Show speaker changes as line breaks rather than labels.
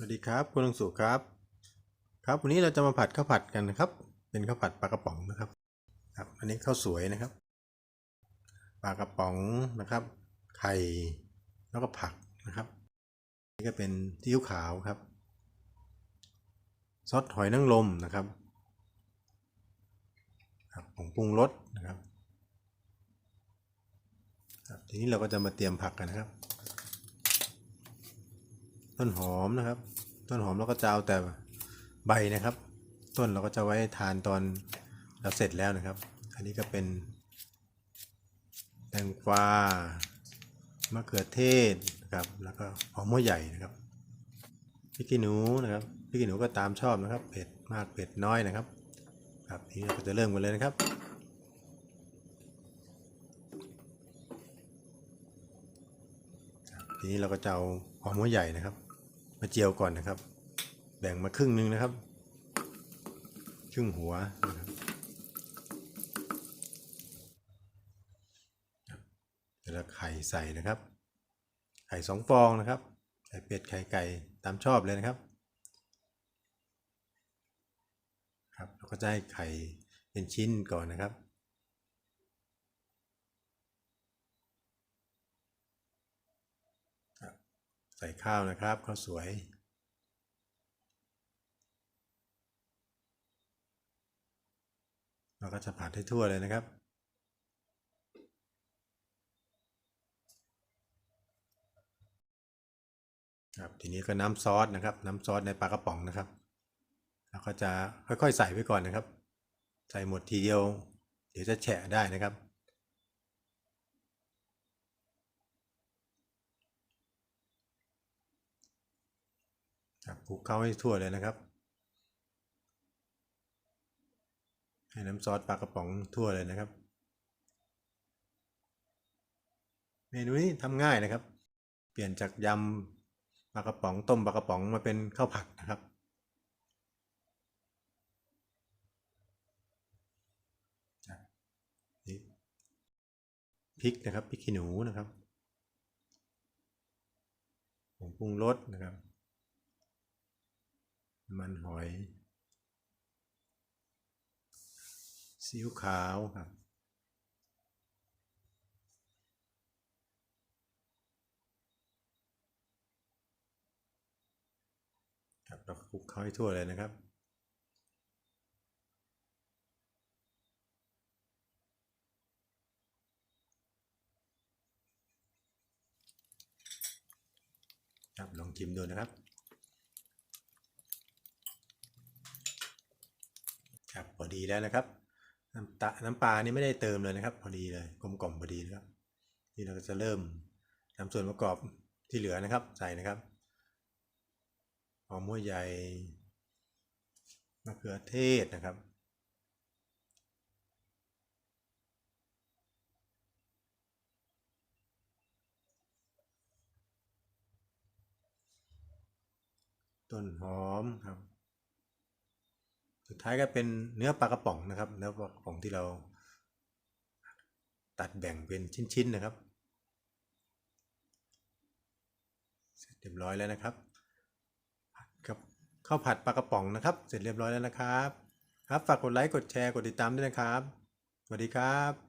สวัสดีครับคุณลุงสุครับ ครับวันนี้เราจะมาผัดข้าวผัดกันนะครับ เป็นข้าวผัดปลากระป๋องนะครับครับ อันนี้ข้าวสวยนะครับปลากระป๋องนะครับ ไข่แล้วก็ผักนะครับ นี่ก็เป็นซีอิ๊วขาวครับซอสหอยนางรมนะครับครับผงปรุงรสนะครับครับทีนี้เราก็จะมาเตรียมผักกันนะครับ ต้นหอมนะครับ ต้นหอมเราก็จะเอาแต่ใบนะครับ ต้นเราก็จะไว้ทานตอนเราเสร็จแล้วนะครับ อันนี้ก็เป็นแตงกวามะเขือเทศนะครับ แล้วก็หอมหัวใหญ่นะครับพริกขี้หนูนะครับพริกขี้หนูก็ตามชอบนะครับ เผ็ดมากเผ็ดน้อยนะครับ ครับทีนี้เราก็จะเริ่มกันเลยนะครับทีนี้เราก็จะเอาหอมหัวใหญ่นะครับ มาเจียวก่อนนะครับ แบ่งมาครึ่งหนึงนะครับ ครึ่งหัวนะครับเดี๋ยวเราไข่ใส่นะครับ ไข่สองฟองนะครับ ไข่เป็ดไข่ไก่ตามชอบเลยนะครับ ครับเราก็จะให้ไข่เป็นชิ้นก่อนนะครับ ใส่ข้าวนะครับข้าวสวย เราก็จะผัดให้ทั่วเลยนะครับ ครับทีนี้ก็น้ำซอสนะครับ น้ำซอสในปลากระป๋องนะครับเราก็จะค่อยๆใส่ไปก่อนนะครับ ใส่หมดทีเดียว เดี๋ยวจะแฉะได้นะครับ คลุกเข้าให้ทั่วเลยนะครับ ให้น้ำซอสปลากระป๋องทั่วเลยนะครับ เมนูนี้ทำง่ายนะครับ เปลี่ยนจากยำปลากระป๋องต้มปลากระป๋องมาเป็นข้าวผัดนะครับพริกนะครับพริกขี้หนูนะครับผงปรุงรสนะครับ มันหอยซีอิ๊วขาวครับ ครับเราคลุกเข้าให้ทั่วเลยนะครับครับลองชิมดูนะครับ ครับพอ ดีแล้วนะครับ น้ำตาน้ำปลานี่ไม่ได้เติมเลยนะครับ พอดีเลยกลมกล่อมพอดีนะครับนี่เราก็จะเริ่มนำส่วนประกอบที่เหลือนะครับ ใส่นะครับหอมหัวใหญ่มะเขือเทศนะครับต้นหอมครับายก็เป็นเนื้อปลากระป๋องนะครับเนื้อปลากระป๋องที่เรา ตัดแบ่งเป็นชิ้นๆนะครับ เสร็จเรียบร้อยแล้วนะครับกับข้าวผัดปลากระป๋องนะครับ เสร็จเรียบร้อยแล้วนะครับ ครับฝากกดไลค์กดแชร์กดติดตามด้วยนะครับสวัสดีครับ